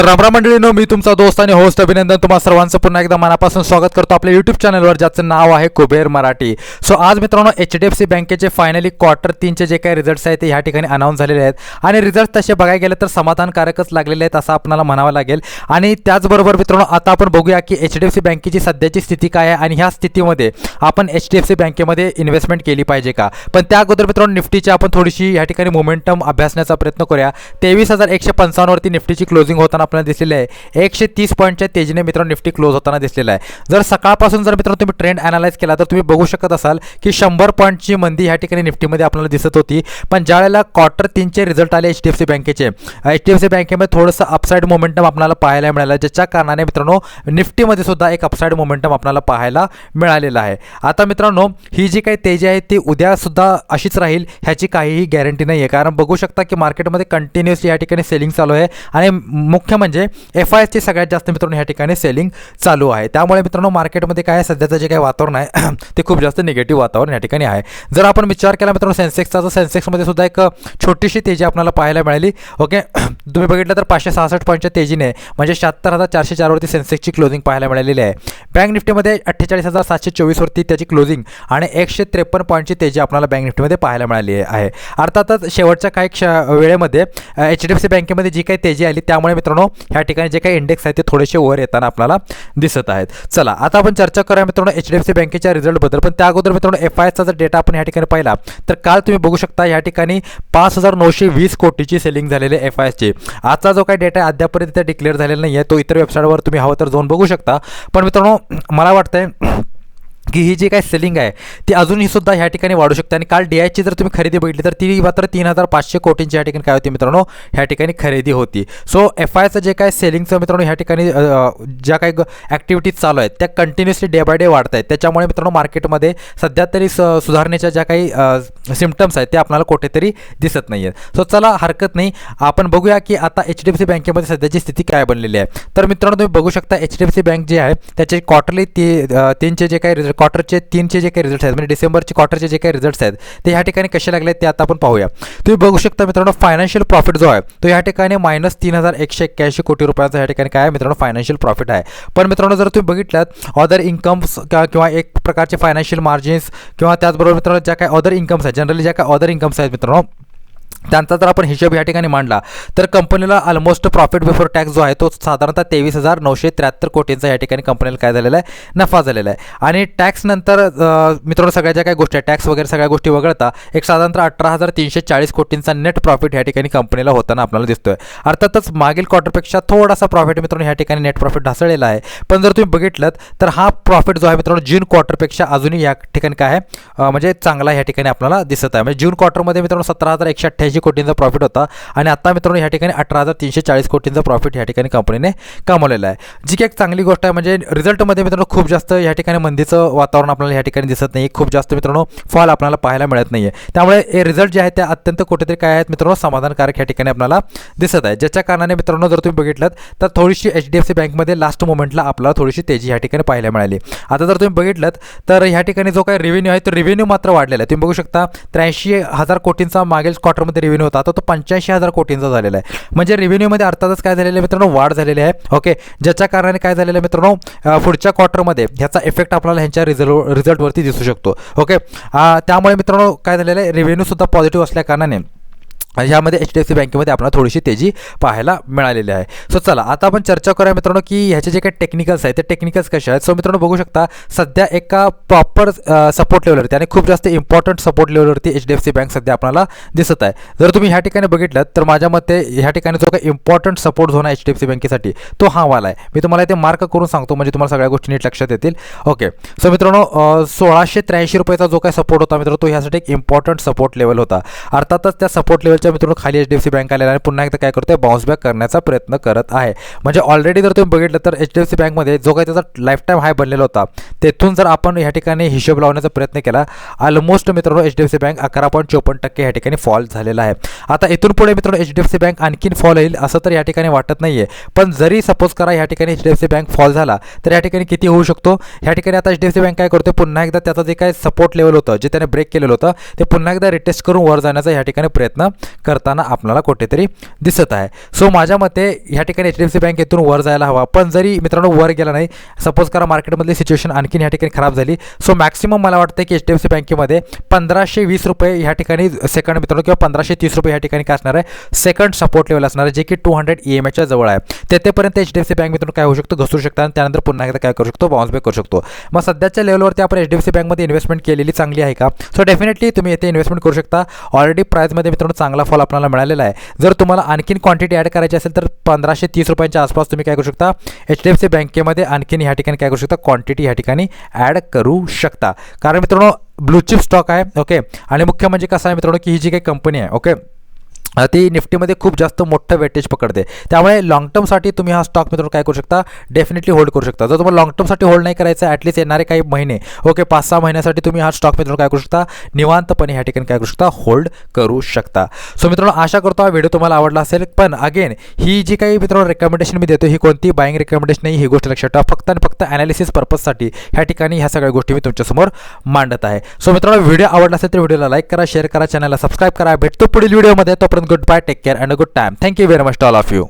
तर रामराम मंडळीनो मी तुमचा दोस्त आणि होस्ट अभिनंदन तुम्हा सर्वांचं पुन्हा एकदा मनापासून स्वागत करतो. आपल्या यूट्यूब चॅनलवर ज्याचं नाव आहे कुबेर मराठी. सो आज मित्रांनो एच डी एफ सी बँकेचे फायनली क्वार्टर तीनचे जे काही रिझल्ट्स आहेत ते ह्या ठिकाणी अनाऊन्स झालेले आहेत. आणि रिझल्ट तसे बघायला गेले तर समाधानकारकच लागलेले आहेत असं आपल्याला म्हणावं लागेल. आणि त्याचबरोबर मित्रांनो आता आपण बघूया की एच डी एफ सी बँकेची सध्याची स्थिती काय आहे आणि ह्या स्थितीमध्ये आपण एच डी एफ सी बँकेमध्ये इन्व्हेस्टमेंट केली पाहिजे का? पण त्या अगोदर मित्रांनो निफ्टीची आपण थोडीशी ह्या ठिकाणी मोमेंटम अभ्यासण्याचा प्रयत्न करूया. तेवीस हजार एकशे पंचावन्नवरती निफ्टीची क्लोजिंग होताना आपल्याला दिसलेली आहे. एकशे तीस पॉईंटच्या तेजीने मित्रांनो निफ्टी क्लोज होताना दिसलेला आहे. जर सकाळपासून जर मित्रांनो तुम्ही ट्रेंड अनालाइज केला तर तुम्ही बघू शकत असाल की शंभर पॉईंटची मंदी ह्या ठिकाणी निफ्टीमध्ये आपल्याला दिसत होती. पण ज्यावेळेला क्वार्टर तीनचे रिझल्ट आले एच डी एफ सी बँकेचे एच डी एफ सी बँकेमध्ये थोडंसं अपसाईड मोमेंटम आपल्याला पाहायला मिळालं ज्याच्या कारणाने मित्रांनो निफ्टीमध्ये सुद्धा एक अपसाईड मोमेंटम आपल्याला पाहायला मिळालेलं आहे. आता मित्रांनो ही जी काही तेजी आहे ती उद्यासुद्धा अशीच राहील ह्याची काहीही गॅरंटी नाही आहे कारण बघू शकता की मार्केटमध्ये कंटिन्युअसली या ठिकाणी सेलिंग चालू आहे. आणि मुख्य म्हणजे एफ आय एसची सगळ्यात जास्त मित्रांनो ह्या ठिकाणी सेलिंग चालू आहे. त्यामुळे मित्रांनो मार्केटमध्ये काय सध्याचं जे काही वातावरण आहे ते खूप जास्त निगेटिव्ह वातावरण या ठिकाणी आहे. जर आपण विचार केला मित्रांनो सेन्सेक्सचा तर सेन्सेक्समध्ये सुद्धा एक छोटीशी तेजी आपल्याला पाहायला मिळाली. ओके? तुम्ही बघितलं तर पाचशे सहासष्ट पॉईंटच्या तेजीने म्हणजे शहात्तर हजार चारशे चारवरती सेन्सेक्सची क्लोजिंग पाहायला मिळालेली आहे. बँक निफ्टीमध्ये अठ्ठेचाळीस हजार सातशे चोवीसवरती त्याची क्लोजिंग आणि एकशे त्रेपन्न पॉईंटची तेजी आपल्याला बँक निफ्टीमध्ये पाहायला मिळाली आहे. अर्थातच शेवटच्या काही क्ष वेळेमध्ये एच डी एफ सी बँकेमध्ये जी काही तेजी आली त्यामुळे मित्रांनो ह्या ठिकाणी जे काही इंडेक्स आहेत ते थोडेसे वर येताना आपल्याला दिसत आहेत. चला आता आपण चर्चा करूया मित्रांनो एच डी एफ सी बँकेच्या रिझल्टबद्दल पण त्या अगोदर मित्रांनो एफ आय एसचा जर डेटा आपण ह्या ठिकाणी पाहिला तर काल तुम्ही बघू शकता ह्या ठिकाणी पाच हजार नऊशे वीस कोटीची सेलिंग झालेली एफ आय एसची आजचा जो काही डेटा आहे अद्यापर्यंत डिक्लेअर झालेला नाही आहे तो इतर वेबसाईटवर तुम्ही हवं तर जाऊन बघू शकता. पण मित्रांनो मला वाटतंय की ही जी काय सेलिंग आहे ती अजूनही सुद्धा ह्या ठिकाणी वाढू शकते. आणि काल डी आयची जर तुम्ही खरेदी बघितली तर ती मात्र तीन हजार पाचशे कोटींची या ठिकाणी काय होती मित्रांनो? ह्या ठिकाणी खरेदी होती. सो एफ आयचं जे काय सेलिंगचं मित्रांनो ह्या ठिकाणी ज्या काही ॲक्टिव्हिटीज चालू आहेत त्या कंटिन्युअसली डे बाय डे वाढत आहेत. त्याच्यामुळे मित्रांनो मार्केटमध्ये सध्या तरी स सुधारणेच्या ज्या काही सिमटम्स आहेत ते आपल्याला कुठेतरी दिसत नाही आहेत सो चला हरकत नाही. आपण बघूया की आता एच डी एफ सी बँकेमध्ये सध्याची स्थिती काय बनलेली आहे. तर मित्रांनो तुम्ही बघू शकता H D F C bank जे आहे त्याचे क्वार्टरली ती त्यांचे जे काही रिझल्ट क्वार्टरचे तीनचे जे काही रिझल्ट आहेत म्हणजे डिसेंबरचे क्वार्टरचे जे काही रिझल्ट्स आहेत ते ह्या ठिकाणी कसे लागले ते आता आपण पाहूया. तुम्ही बघू शकता मित्रांनो फायनान्शियल प्रॉफिट जो आहे तो या ठिकाणी मायनस तीन हजार एकशे एक्क्याऐंशी कोटी रुपयाचा या ठिकाणी काय आहे मित्रांनो फायनान्शियल प्रॉफिट आहे. पण मित्रांनो जर तुम्ही बघितलात अदर इन्कम्स किंवा एक प्रकारचे फायनान्शियल मार्जिन्स किंवा त्याचबरोबर मित्रांनो ज्या काय अदर इन्कम्स आहेत जनरली ज्या काय अदर इन्कम्स आहेत मित्रांनो त्यांचा जर आपण हिशोब या ठिकाणी मांडला तर कंपनीला ऑलमोस्ट प्रॉफिट बिफोर टॅक्स जो आहे तो साधारणतः तेवीस हजार नऊशे त्र्याहत्तर कोटींचा या ठिकाणी कंपनीला काय झालेला आहे? नफा झालेला आहे. आणि टॅक्स नंतर मित्रांनो सगळ्या ज्या काही गोष्टी आहेत. टॅक्स वगैरे सगळ्या गोष्टी वगळता एक साधारणतः अठरा हजार तीनशे चाळीस कोटींचा नेट प्रॉफिट या ठिकाणी कंपनीला होताना आपल्याला दिसतोय. अर्थातच मागील क्वार्टरपेक्षा थोडासा प्रॉफिट मित्रांनो या ठिकाणी नेट प्रॉफिट ढासळलेला आहे. पण जर तुम्ही बघितलं तर हा प्रॉफिट जो आहे मित्रांनो जून क्वार्टरपेक्षा अजूनही या ठिकाणी काय आहे? म्हणजे चांगला या ठिकाणी आपल्याला दिसत आहे. म्हणजे जून क्वार्टरमध्ये मित्रांनो सतरा हजार एकशे अठ्ठ्याऐंशी कोटींचा प्रॉफिट होता. आणि आता मित्रांनो या ठिकाणी अठरा हजार तीनशे चाळीस कोटींचा प्रॉफिट या ठिकाणी कंपनीने कमवलेला आहे. जी की एक चांगली गोष्ट आहे म्हणजे रिझल्टमध्ये मित्रांनो खूप जास्त या ठिकाणी मंदीचं वातावरण आपल्याला या ठिकाणी दिसत नाही खूप जास्त मित्रांनो फॉल आपल्याला पाहायला मिळत नाही आहे त्यामुळे हे रिझल्ट जे आहेत ते अत्यंत कुठेतरी काय आहेत मित्रांनो समाधानकारक या ठिकाणी आपल्याला दिसत आहे. ज्याच्या कारणाने मित्रांनो जर तुम्ही बघितलं तर थोडीशी एच डी एफ सी बँकमध्ये लास्ट मोमेंटला आपल्याला थोडीशी तेजी या ठिकाणी पाहायला मिळाली. आता जर तुम्ही बघितलं तर ह्या ठिकाणी जो काही रेव्हेन्यू आहे तो रेव्हेन्यू मात्र वाढलेला आहे. तुम्ही बघू शकता त्र्याऐंशी हजार कोटींचा मागील क्वार्टरमध्ये रेव्हेन्यू होता आता तो पंच्याऐंशी हजार कोटींचा झालेला आहे. म्हणजे रेव्हेन्यूमध्ये अर्थातच काय झालेलं आहे मित्रांनो? वाढ झालेली आहे. ओके ज्याच्या कारणाने काय झालेलं आहे मित्रांनो? पुढच्या क्वार्टरमध्ये ह्याचा इफेक्ट आपल्याला ह्यांच्या रिझल्ट रिझल्टवरती दिसू शकतो. ओके त्यामुळे मित्रांनो काय झालेलं आहे? रेव्हेन्यूसुद्धा पॉझिटिव्ह असल्या कारणाने ह्यामध्ये एच डी एफ सी बँकेमध्ये आपल्याला थोडीशी तेजी पाहायला मिळालेली आहे. सो चला आता आपण चर्चा करूया मित्रांनो की ह्याचे जे काही टेक्निकल्स आहेत ते टेक्निकल्स कसे आहेत? सो मित्रांनो बघू शकता सध्या एका प्रॉपर सपोर्ट लेवलवरती आणि खूप जास्त इम्पॉर्टंट सपोर्ट लेवलवरती H D F C bank सध्या आपल्याला दिसत आहे. जर तुम्ही ह्या ठिकाणी बघितलं तर माझ्या मते ह्या ठिकाणी जो काही इम्पॉर्टंट सपोर्ट झोन आहे एच डी एफ सी बँकेसाठी तो हा वाला आहे. मी तुम्हाला इथे मार्क करून सांगतो म्हणजे तुम्हाला सगळ्या गोष्टी नीट लक्षात येतील. ओके सो मित्रांनो सोळाशे त्र्याऐंशी रुपयाचा जो काही सपोर्ट होता मित्रांनो तो ह्यासाठी एक इम्पॉर्टंट सपोर्ट लेवल होता. अर्थातच त्या सपोर्ट लेवल लेवलच्या मित्रांनो खाली H D F C bank आलेला आणि पुन्हा एकदा काय करतोय? बाउन्स बॅक करण्याचा प्रयत्न करत आहे. म्हणजे ऑलरेडी जर तुम्ही बघितलं तर एच डी एफ सी बँकमध्ये जो काही त्याचा लाईफ टाईम हाय बनलेला होता तेथून जर आपण ह्या ठिकाणी हिशोब लावण्याचा प्रयत्न केला ऑलमोस्ट मित्रांनो H D F C bank अकरा पॉईंट चोपन्न टक्के ह्या ठिकाणी फॉल झालेला आहे. आता इथून पुढे मित्रांनो H D F C bank आणखीन फॉल होईल असं तर या ठिकाणी वाटत नाही आहे पण जरी सपोज करा ह्या ठिकाणी H D F C bank fall झाला तर या ठिकाणी किती होऊ शकतो? ह्या ठिकाणी आता H D F C bank काय करते पुन्हा एकदा त्याचा जे काय सपोर्ट लेवल होतं जे त्याने ब्रेक केलेलं होतं ते पुन्हा एकदा रिटेस्ट करून वर जाण्याचा ह्या ठिकाणी प्रयत्न करताना आपल्याला कुठेतरी दिसत आहे. सो माझ्या मते ह्या ठिकाणी H D F C bank येथून वर जायला हवा. पण जरी मित्रांनो वर गेला नाही सपोज करा मार्केटमधली सिच्युएशन आणखीन ह्या ठिकाणी खराब झाली. सो मॅक्सिमम मला वाटतं की एच डी एफ सी बँकेमध्ये पंधराशे वीस रुपये ह्या ठिकाणी सेकंड मित्रांनो किंवा पंधराशे तीस रुपये ह्या ठिकाणी काय असणार आहे? सेकंड सपोर्ट लेवल असणार आहे जे की टू हंड्रेड ई एम एच्या जवळ आहे. तेथेपर्यंत H D F C bank मित्रांनो काय होऊ शकतो? घसरू शकतं आणि त्यानंतर पुन्हा एकदा काय करू शकतो? बाउन्स बॅक करू शकतो. मग सध्याच्या लेवलवरती आपण एच डी एफ सी बँकमध्ये इन्व्हेस्टमेंट केलेली चांगली आहे का? सो डेफिनेटली तुम्ही येथे इन्व्हेस्टमेंट करू शकता. ऑलरेडी प्राईजमध्ये मित्रांनो चांगला फॉल आपल्याला मिळालेला आहे. जर तुम्हाला आणखीन क्वांटिटी ॲड करायची असेल तर पंधराशे तीस रुपयांच्या आसपास तुम्ही काय करू शकता? एच डी एफ सी बँकेमध्ये आणखीन ह्या ठिकाणी काय करू शकता? क्वांटिटी ह्या ठिकाणी ॲड करू शकता. कारण मित्रांनो ब्लू चिप स्टॉक आहे ओके आणि मुख्य म्हणजे कसं आहे मित्रांनो की ही जी काही कंपनी आहे ओके ती निफ्टीमध्ये खूप जास्त मोठं वेटेज पकडते. त्यामुळे लॉंग टर्मसाठी तुम्ही हा स्टॉक मित्रांनो काय करू शकता? डेफिनेटली होल्ड करू शकता. जर तुम्हाला लॉंग टर्मसाठी होल्ड नाही करायचं ॲटलीस्ट येणारे काही महिने ओके पाच सहा महिन्यासाठी तुम्ही हा स्टॉक मित्रांनो काय करू शकता? निवांतपणे ह्या ठिकाणी काय करू शकता? होल्ड करू शकता. सो मित्रांनो आशा करतो हा व्हिडिओ तुम्हाला आवडला असेल. पण अगेन ही जी काही मित्रांनो रेकमेंडेशन मी देतो ही कोणती बाईंग रेकमेंडेशन नाही ही गोष्ट लक्षात ठेवा. फक्त आणि फक्त ॲनालिसिस पर्पजसाठी ह्या ठिकाणी ह्या सगळ्या गोष्टी मी तुमच्यासमोर मांडत आहे. सो मित्रांनो व्हिडिओ आवडला असेल तर व्हिडिओला लाईक करा शेअर करा चॅनलला सबस्क्राईब करा. भेटतो पुढील व्हिडिओमध्ये तो Goodbye, take care, and a good time. Thank you very much to all of you.